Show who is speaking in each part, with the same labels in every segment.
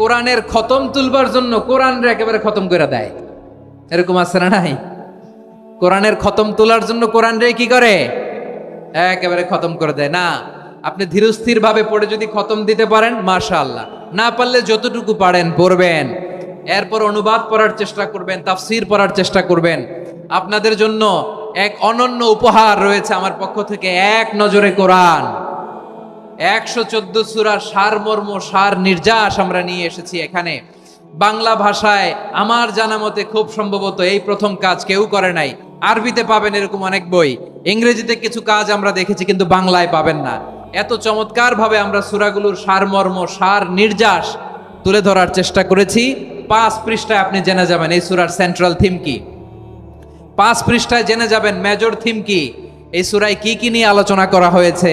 Speaker 1: কোরআনের খতম তুলবার জন্য কোরআন একেবারে খতম করে দেয়। এরকম আছে না নাই? কোরআনের খতম তোলার জন্য কোরআন রে কি করে? একেবারে খতম করে দেয়। না, আপনি ধীরস্থির ভাবে পড়ে যদি খতম দিতে পারেন, মাশাআল্লাহ। না পারলে যতটুকু পারেন, পড়বেন। এরপর অনুবাদ পড়ার চেষ্টা করবেন, তাফসির পড়ার চেষ্টা করবেন। আপনাদের জন্য এক অনন্য উপহার রয়েছে আমার পক্ষ থেকে, এক নজরে কোরআন। একশো চোদ্দ সুরার সারমর্ম সার নির্যাস আমরা নিয়ে এসেছি এখানে। বাংলা ভাষায় আমার জানা মতে খুব সম্ভবত এই প্রথম কাজ কেউ করে নাই। আরবিতে পাবেন এরকম অনেক বই, ইংরেজিতে কিছু কাজ আমরা দেখেছি কিন্তু বাংলায় পাবেন না। এত চমৎকার ভাবে আমরা সুরাগুলোর সারমর্ম সার নির্যাস তুলে ধরার চেষ্টা করেছি। পাঁচ পৃষ্ঠায় আপনি জেনে যাবেন এই সুরার সেন্ট্রাল থিম কি। পাঁচ পৃষ্ঠায় জেনে যাবেন মেজর থিম কি। এই সুরায় কি কি নিয়ে আলোচনা করা হয়েছে?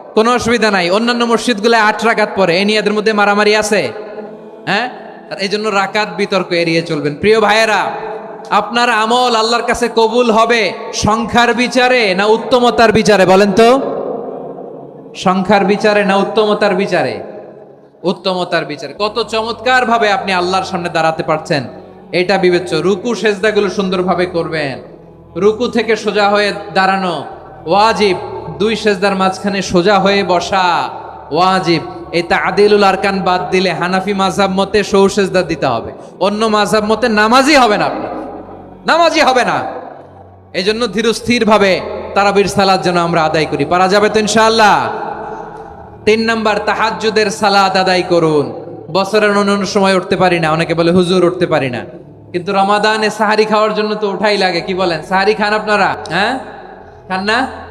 Speaker 1: কোনো অসুবিধা নাই। অন্যান্য মসজিদগুলো আট রাকাত পরে এ নিয়ে এদের মধ্যে মারামারি আছে। হ্যাঁ? আর এই জন্য রাকাত বিতর্ক এড়িয়ে চলবেন। প্রিয় ভাইয়েরা, আপনার আমল আল্লাহর কাছে কবুল হবে সংখ্যার বিচারে না উত্তমতার বিচারে? বলেন তো। সংখ্যার বিচারে না উত্তমতার বিচারে? উত্তমতার বিচারে। কত চমৎকার ভাবে আপনি আল্লাহর সামনে দাঁড়াতে পারছেন। এটা বিবেচ্য। রুকু, সেজদাগুলো সুন্দরভাবে করবেন। রুকু থেকে সোজা হয়ে দাঁড়ানো ওয়াজিব। দুই সেজদার মাঝখানে সোজা হয়ে বসা ওয়াজিব। এই তাদিলুল আরকান বাদ দিলে হানাফি মাঝহাব মতে সৌ সেজদা দিতে হবে। অন্য মাঝহাব মতে নামাজই হবে না। আপনার নামাজই হবে না। এই জন্য ধীরস্থির ভাবে তারাবির সালাদ যেন আমরা আদায় করি। পারা যাবে তো ইনশাআল্লাহ? তিন নাম্বার, তাহাজ্জুদের সালাদ আদায় করুন। বছরের অন্য সময় উঠতে পারি না। অনেকে বলে, হুজুর, উঠতে পারি না। কিন্তু রমাদানে সাহারি খাওয়ার জন্য তো উঠাই লাগে। কি বলেন? সাহারি খান আপনারা? হ্যাঁ? খান না?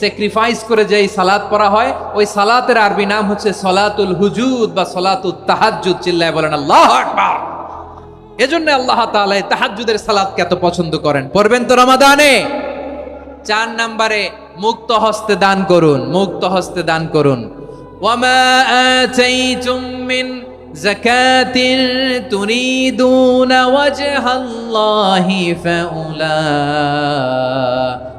Speaker 1: স্যাক্রিফাইস করে যে এই সালাত পড়া হয়, ওই সালাতের আরবি নাম হচ্ছে সলাতুল হুজুদ বা সলাতুল তাহাজ্জুদ, চিল্লায় বলেন, আল্লাহ এজন্য আল্লাহ তাআলা এই তাহাজ্জুদের সালাতকে এত পছন্দ করেন। পড়বেন তো রমাদানে? চার নম্বরে, মুক্ত হস্তে দান করুন, মুক্ত হস্তে দান করুন। ওয়ামা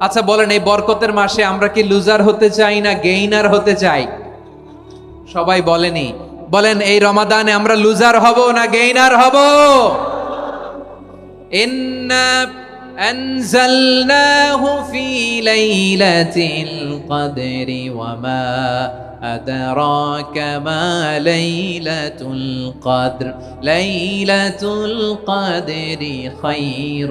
Speaker 1: আচ্ছা বলেন এই বরকতের মাসে আমরা কি লুজার হতে চাই না গেইনার হতে চাই সবাই বলেনি বলেন এই রমাদানে আমরা লুজার হব না গেইনার হব إنا أنزلناه في ليلة القدر وما أدراك ما ليلة القدر ليلة القدر خير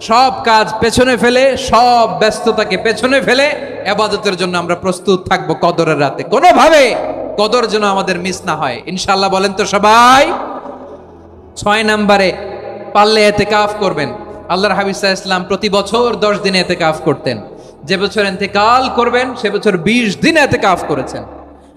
Speaker 1: সব কাজ পেছনে ফেলে, সব ব্যস্ততাকে পেছনে ফেলে আবাদতের জন্য আমরা প্রস্তুত থাকব কদরের রাতে। কোনোভাবে কদর যেন আমাদের মিস না হয়। ইনশাল্লাহ বলেন তো সবাই। ছয় নাম্বারে, পারলে এতে কাফ করবেন। আল্লাহর হাবিসা ইসলাম প্রতি বছর দশ দিনে এতে কাফ করতেন। যে বছর এতেকাল করবেন, সে বছর বিশ দিন এতে কাফ করেছেন।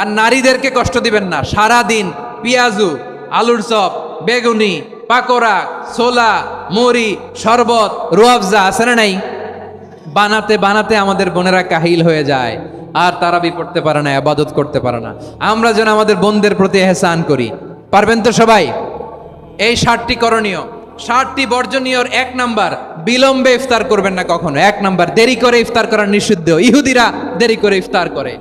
Speaker 1: আর নারীদেরকে কষ্ট দিবেন না। সারা দিন পেঁয়াজু, আলুর চপ, বেগুনি, পাকোড়া, ছোলা, মুড়ি, শরবত রুয়াবজা আছে না নাই, বানাতে বানাতে আমাদের বোনেরা কাহিল হয়ে যায়। আর তারাবি পড়তে পারে না, আবাদত করতে পারে না। আমরা যেন আমাদের বোনদের প্রতি এহসান করি। পারবেন তো সবাই? এই ষাটটি করণীয়। ষাটটি বর্জনীয়র এক নাম্বার, বিলম্বে ইফতার করবেন না কখনো। এক নাম্বার, দেরি করে ইফতার করা নিষিদ্ধ। ইহুদিরা দেরি করে ইফতার করে।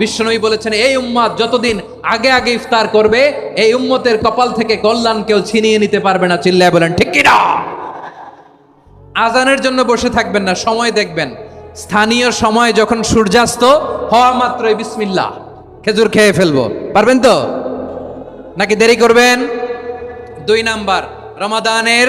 Speaker 1: বিশ্বনবী বলেছেন, এই উম্মাদ যতদিন আগে আগে ইফতার করবে, এই উম্মতের কপাল থেকে কল্যাণ কেউ ছিনিয়ে নিতে পারবে না। চিল্লায় বলেন, ঠিক কিনা আজানের জন্য বসে থাকবেন না, সময় দেখবেন। স্থানীয় সময় যখন সূর্যাস্ত, হওয়া মাত্রই বিসমিল্লাহ, খেজুর খেয়ে ফেলব। পারবেন তো? নাকি দেরি করবেন? দুই নাম্বার, রমাদানের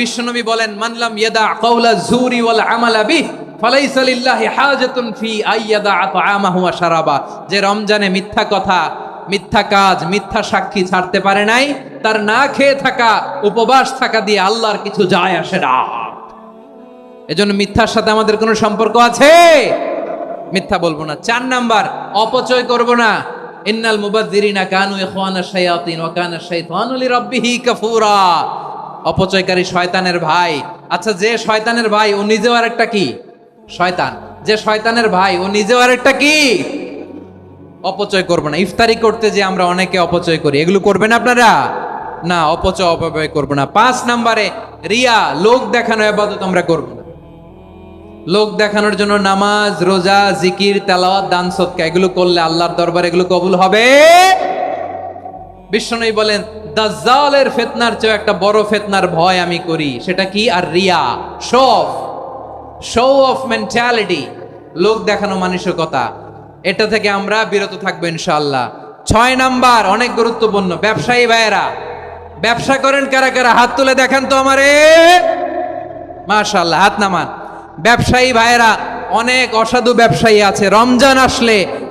Speaker 1: বিশ্বনবী বলেন মানলাম ইয়াদা কাউলা জুরি ওয়াল আমালা বিহ, ফালাইসা লিল্লাহি হাজাতুন ফি আইয়াদা আতআমাহু ওয়া শারাবা। যে রমজানে মিথ্যা কথা, মিথ্যা কাজ, মিথ্যা সাক্ষী ছাড়তে পারে নাই, তার না খেয়ে থাকা, উপবাস থাকা দিয়ে আল্লাহর কিছু যায় আসে না। এজন্য মিথ্যার সাথে আমাদের কোনো সম্পর্ক আছে? মিথ্যা বলব না। চার নাম্বার, অপচয় করব না। ইন্নাল মুবাজ্জিরিনা কানু ইখওয়ানা শায়াতিন ওয়া কানা শাইতানু লিরাব্বিহি কাফুরা। অপচয়কারী শয়তানের ভাই। আচ্ছা যে শয়তানের ভাই, ও নিজেও আরেকটা কি? শয়তান। যে শয়তানের ভাই, ও নিজেও আরেকটা কি? অপচয় করব না। ইফতারি করতে যে আমরা অনেকে অপচয় করি, এগুলো করবেন আপনারা? না, অপচয়, অপব্যয় করব না। পাঁচ নাম্বারে, রিয়া, লোক দেখানো আবাদত আমরা করব না। লোক দেখানোর জন্য নামাজ, রোজা, জিকির, তেলাওয়াত, দান সৎকা এগুলো করলে আল্লাহর দরবারে এগুলো কবুল হবে? বিষ্ণনবী বলেন, দাজ্জালের ফেতনার চেয়ে একটা বড় ফেতনার ভয় আমি করি। সেটা কি? আর Riya show off show off mentality লোক দেখানো মানসিকতা। এটা থেকে আমরা বিরত থাকব ইনশাআল্লাহ। ছয় নাম্বার, অনেক গুরুত্বপূর্ণ, ব্যবসায়ী ভাইয়েরা, ব্যবসা করেন কারা কারা? হাত তুলে দেখান তো আমারে। মাশাআল্লাহ, হাত নামান। ব্যবসায়ী ভাইয়েরা, অনেক অসাধু ব্যবসায়ী আছে। রমজান আসলে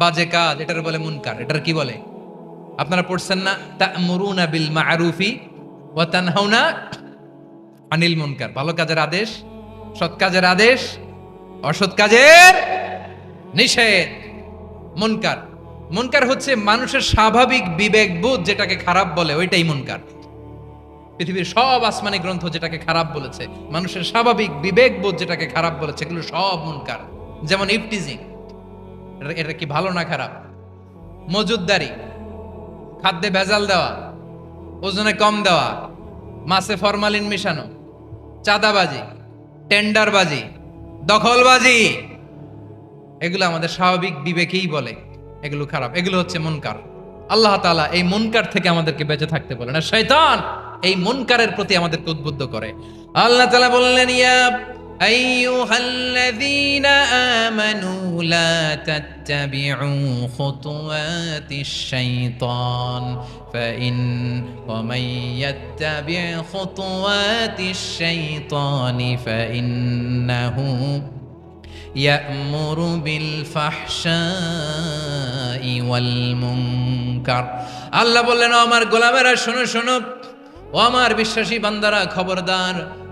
Speaker 1: বাজে কাজ, এটার বলে মুনকার, এটার কি বলে? আপনারা পড়ছেন না, তা'মুরুনা বিল মা'রুফি ওয়া তানহাউনা আনিল মুনকার। ভালো কাজের আদেশ, সৎ কাজের আদেশ, অসৎ কাজের নিষেধ। মুনকার মুনকার হচ্ছে মানুষের স্বাভাবিক বিবেকবোধ যেটাকে খারাপ বলে, ওইটাই মুনকার। পৃথিবীর সব আসমানি গ্রন্থ যেটাকে খারাপ বলেছে, মানুষের স্বাভাবিক বিবেকবোধ যেটাকে খারাপ বলেছে, এগুলো সব মুনকার। যেমন ইফটিজিং এটা কি ভালো না খারাপ? মজুদদারি খাদ্যে ভেজাল দেওয়া, ওজনে কম দেওয়া, মাছে ফরমালিন মিশানো, চাঁদাবাজি, টেন্ডারবাজি, দখলবাজি, এগুলো আমাদের স্বাভাবিক বিবেকেই বলে, এগুলো খারাপ, এগুলো হচ্ছে মনকার। আল্লাহ তাআলা এই মনকার থেকে আমাদেরকে বেঁচে থাকতে বলেন। আর শয়তান এই মনকারের প্রতি আমাদেরকে উদ্বুদ্ধ করে। আল্লাহ তালা বললেন, ইয়া আইয়ুহাল্লাযীনা আমানু লা তাত্তাবি'ু খুতুওয়াতিশ শাইতান فإن ومن يتبع خطوات الشيطان فإنه يأمر بالفحشاء والمنكر আল্লাহ বললেন "ও আমার গোলামেরা শোনো শোনো ও আমার বিশ্বাসী বান্দারা খবরদার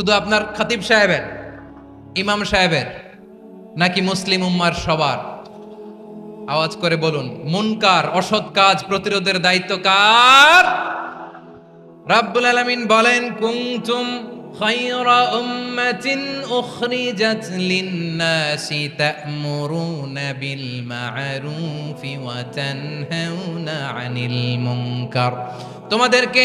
Speaker 1: শুধু আপনার খতিব সাহেবের, ইমাম সাহেবের, নাকি মুসলিম উম্মার সবার? আওয়াজ করে বলুন, মুনকার, অসৎ কাজ প্রতিরোধের দায়িত্ব কার? রাব্বুল আলামিন বলেন, কুনতুম খায়রা উম্মাতিন উখরিজাত লিন-নাসি তা'মুরুনা বিল মা'রুফি ওয়া তানহাউনা আনিল মুনকার। তোমাদেরকে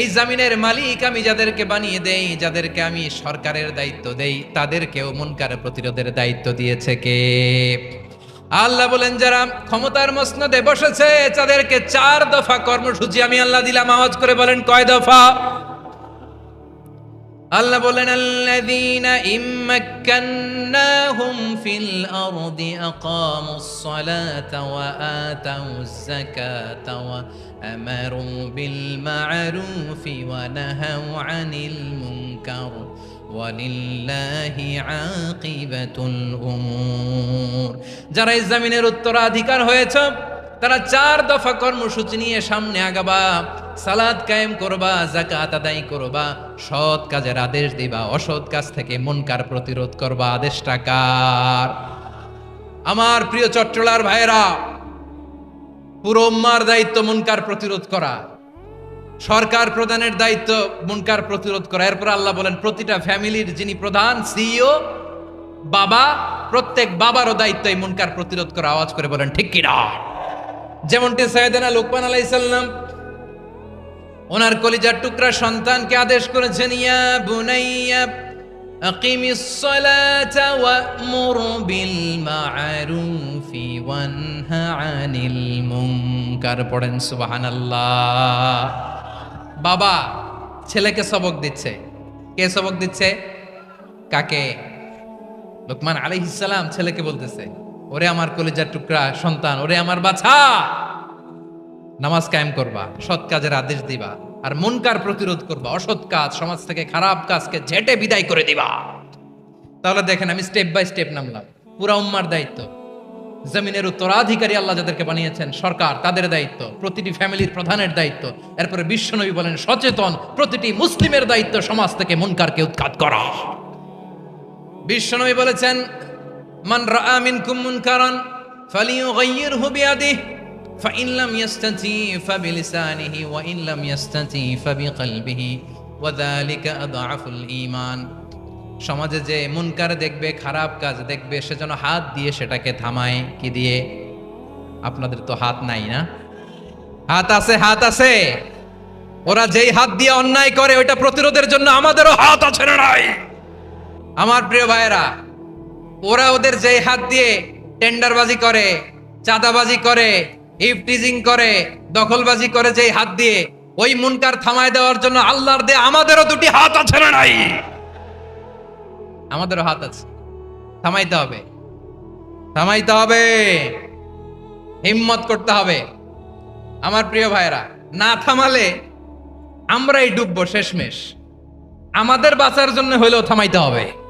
Speaker 1: এই জামিনের মালিক আমি যাদেরকে বানিয়ে দেই, যাদেরকে আমি সরকারের দায়িত্ব দেই, তাদেরকেও মনকার প্রতিরোধের দায়িত্ব দিয়েছে কে? আল্লাহ বলেন, যারা ক্ষমতার মসনদে বসেছে, তাদেরকে চার দফা কর্মসূচি আমি আল্লাহ দিলাম। আওয়াজ করে বলেন, কয় দফা? আল্লাহ বলেন আল্লাযীনা ইম্মাক্কান্নাহুম ফিল আরদি আকামুস সালাতা ওয়া আতাউজ যাকাতা ওয়া আমারু বিল মা'রুফি ওয়া নাহাউ আনিল মুনকার ওয়ালিল্লাহি আকিবাতুল উমুর যারা এই জমিনের উত্তরাধিকার হয়েছে তারা চার দফা কর্মসূচি নিয়ে সামনে আগাবা, সালাদ কায়েম করবা জাকাত আদায় করবা, সৎ কাজের আদেশ দিবা, অসৎ কাজ থেকে মনকার প্রতিরোধ করবা, আদেশটা কার? আমার প্রিয় চট্টলার ভাইরা পুরো উম্মার দায়িত্ব মনকার প্রতিরোধ করা। সরকার প্রধানের দায়িত্ব মুনকার প্রতিরোধ করা। এরপর আল্লাহ বলেন, প্রতিটা ফ্যামিলির যিনি প্রধান, সিইও, বাবা, প্রত্যেক বাবারও দায়িত্ব এই মুনকার প্রতিরোধ করা। আওয়াজ করে বলেন, ঠিক কিনা? যেমনটি সৈয়দানা লোকমান আলাইসাল্লাম ওনার কলিজার টুকরা সন্তানকে আদেশ করেছেন, ইয়া বুনাইয়া সালাতা ওয়া'মুর বিল মা'রুফি ওয়ানহা আনিল মুনকার। পড়েন, সুবহানাল্লাহ। বাবা, ছেলেকে সবক দিচ্ছে। কে সবক দিচ্ছে? কাকে? লোকমান আলাইহিস সালাম, ছেলেকে বলতেছে। ওরে আমার কলিজার টুকরা সন্তান, ওরে আমার বাছা। নামাজ কায়েম করবা, সৎ কাজের আদেশ দিবা, আর মনকার প্রতিরোধ করবা, অসৎ কাজ, সমাজ থেকে খারাপ কাজকে ঝেটে বিদায় করে দিবা। তাহলে দেখেন আমি স্টেপ বাই স্টেপ নামলাম। পুরা উম্মার দায়িত্ব। জমিনের উত্তরাধিকারী আল্লাহ যাদেরকে বানিয়েছেন, সরকার তাদের দায়িত্ব, প্রতিটি ফ্যামিলির প্রধানের দায়িত্ব। এরপরে বিশ্বনবী বলেন, সচেতন, প্রতিটি মুসলিমের দায়িত্ব সমাজ থেকে মুনকারকে উৎখাত করা। বিশ্বনবী বলেছেন মান রাআ মিনকুম মুনকারান ফালিয়ুগাইয়িরহু বিয়াদিহি فإن لم يستطيع فبلسانه وإن لم يستطيع فبقلبه وذلك أضعف الإيمان সমাজে যে মুনকার দেখবে খারাপ কাজ দেখবে সেজন্য হাত দিয়ে সেটাকে থামায় কি দিয়ে আপনাদের তো হাত নাই না হাত আছে হাত আছে ওরা যেই হাত দিয়ে অন্যায় করে ওইটা প্রতিরোধের জন্য আমাদেরও হাত আছে না নাই আমার প্রিয় ভাইয়েরা ওরা ওদের যে হাত দিয়ে টেন্ডারবাজি করে, চাঁদাবাজি করে ইফটিজিং করে, দখলবাজি করে যে হাত দিয়ে, ওই মুনকার থামায় দেওয়ার জন্য আল্লাহর দিয়ে আমাদেরও দুটি হাত আছে না নাই? আমাদেরও হাত আছে। থামাইতে হবে। থামাইতে হবে। হিম্মত করতে হবে। আমার প্রিয় ভাইরা না থামালে আমরাই ডুববো শেষমেশ। আমাদের বাঁচার জন্য হলেও থামাইতে হবে।